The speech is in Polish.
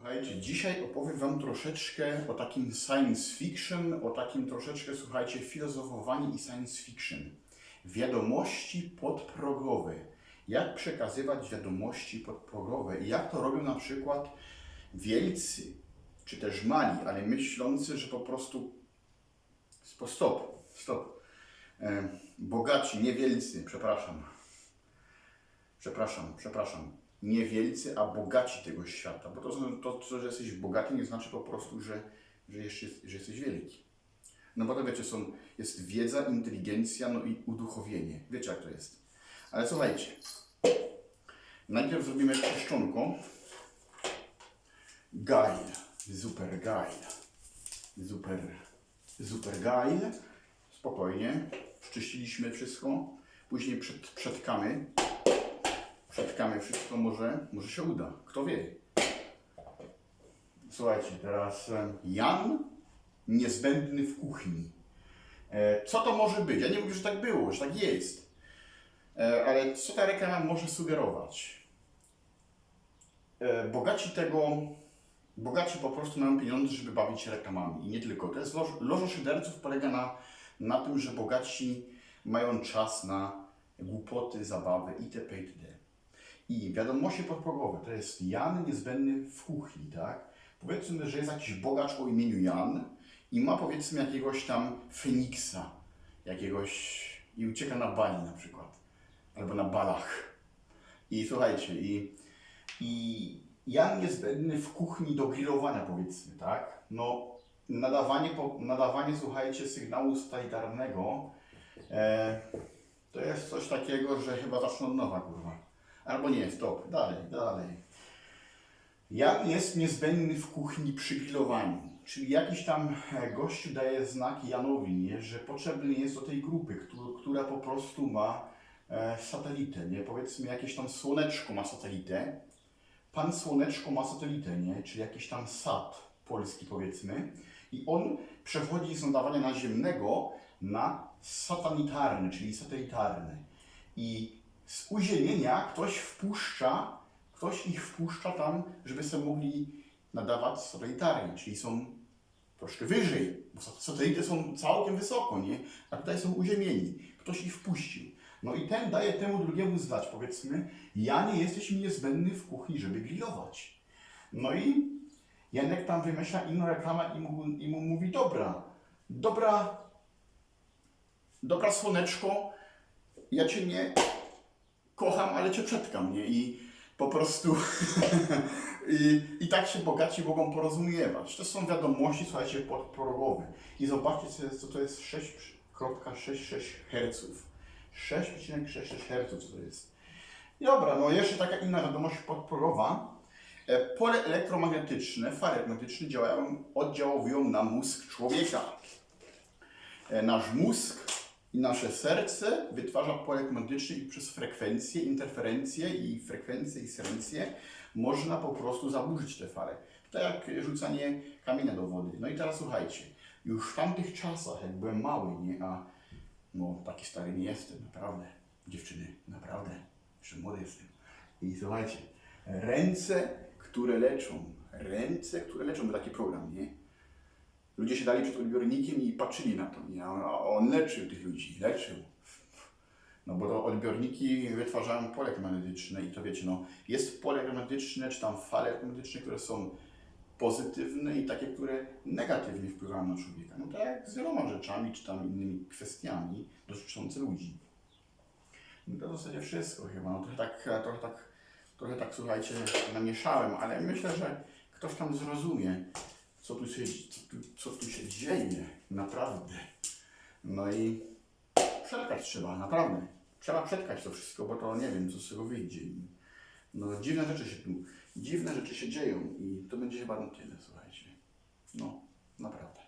Słuchajcie, dzisiaj opowiem Wam troszeczkę o takim science fiction, o takim troszeczkę, słuchajcie, filozofowanie i science fiction. Wiadomości podprogowe. Jak przekazywać wiadomości podprogowe i jak to robią na przykład wielcy, czy też mali, ale myślący, że po prostu stop, stop. E, bogaci, nie wielcy, przepraszam. Przepraszam, przepraszam. Nie wielcy, a bogaci tego świata. Bo to, to, że jesteś bogaty, nie znaczy po prostu, że, że, jeszcze, że jesteś wielki. No bo to wiecie, są, jest wiedza, inteligencja, no i uduchowienie. Wiecie jak to jest. Ale słuchajcie. Najpierw zrobimy czeszczonko. Geil. Super geil. Super, super geil. Spokojnie. Czyściliśmy wszystko. Później przed, przetkamy. Przetkamy wszystko, może, może się uda. Kto wie. Słuchajcie, teraz Jan niezbędny w kuchni. E, Co to może być? Ja nie mówię, że tak było, że tak jest. E, Ale co ta reklama może sugerować? E, Bogaci tego, bogaci po prostu mają pieniądze, żeby bawić się reklamami. I nie tylko. To jest loż, loża szyderców polega na, na tym, że bogaci mają czas na głupoty, zabawy itp. itd. I wiadomości podprogowe to jest Jan niezbędny w kuchni, tak? Powiedzmy, że jest jakiś bogacz o imieniu Jan i ma powiedzmy jakiegoś tam Feniksa, jakiegoś i ucieka na Bali na przykład, albo na Balach. I słuchajcie, i, i Jan niezbędny w kuchni do grillowania powiedzmy, tak? No nadawanie, nadawanie słuchajcie, sygnału satelitarnego e, to jest coś takiego, że chyba zacznę od nowa, kurwa. Albo nie, stop, dalej, dalej. Jan jest niezbędny w kuchni przy. Czyli jakiś tam e, gościu daje znak Janowi, nie, że potrzebny jest do tej grupy, któ- która po prostu ma e, satelitę, nie? Powiedzmy jakieś tam słoneczko ma satelitę. Pan słoneczko ma satelitę, nie? Czyli jakiś tam sat polski powiedzmy. I on przechodzi z nadawania naziemnego na satanitarny, czyli satelitarny. I z uziemienia ktoś wpuszcza, ktoś ich wpuszcza tam, żeby sobie mogli nadawać satelitarnie, czyli są troszkę wyżej, bo sat- satelity są całkiem wysoko, nie? A tutaj są uziemieni. Ktoś ich wpuścił. No i ten daje temu drugiemu znać, powiedzmy, ja nie jesteś mi niezbędny w kuchni, żeby grillować. No i Janek tam wymyśla inną reklamę i mu, i mu mówi, dobra, dobra, dobra słoneczko, ja cię nie kocham, ale cię przetkam, nie? I po prostu I, i tak się bogaci mogą porozumiewać. To są wiadomości, słuchajcie, podprogowe. I zobaczcie, co, to jest 6,66 Hz. 6,66 Hz to jest. Dobra, no jeszcze taka inna wiadomość podprogowa. E, Pole elektromagnetyczne, fale magnetyczne działają, oddziałują na mózg człowieka. E, Nasz mózg i nasze serce wytwarza pole magnetyczne i przez frekwencje, interferencje i frekwencje i serencje można po prostu zaburzyć te fale. To jak rzucanie kamienia do wody. No i teraz słuchajcie, już w tamtych czasach, jak byłem mały, nie, a no taki stary nie jestem, naprawdę, dziewczyny, naprawdę, jeszcze młody jestem. I słuchajcie, ręce, które leczą, ręce, które leczą, był taki program, nie? Ludzie się dali przed odbiornikiem i patrzyli na to, nie? A on leczył tych ludzi, leczył. No bo to odbiorniki wytwarzają pole magnetyczne i to wiecie, no jest pole magnetyczne, czy tam fale magnetyczne, które są pozytywne i takie, które negatywnie wpływają na człowieka. No tak jak z wieloma rzeczami, czy tam innymi kwestiami dotyczącymi ludzi. No to w zasadzie wszystko chyba. No trochę tak, trochę tak, trochę tak słuchajcie, namieszałem, ale myślę, że ktoś tam zrozumie, co tu się, co tu, co tu się dzieje, naprawdę. No i przetkać trzeba, naprawdę. Trzeba przetkać to wszystko, bo to nie wiem, co z tego wyjdzie. No, dziwne rzeczy się tu, dziwne rzeczy się dzieją i to będzie chyba na tyle, słuchajcie. No, naprawdę.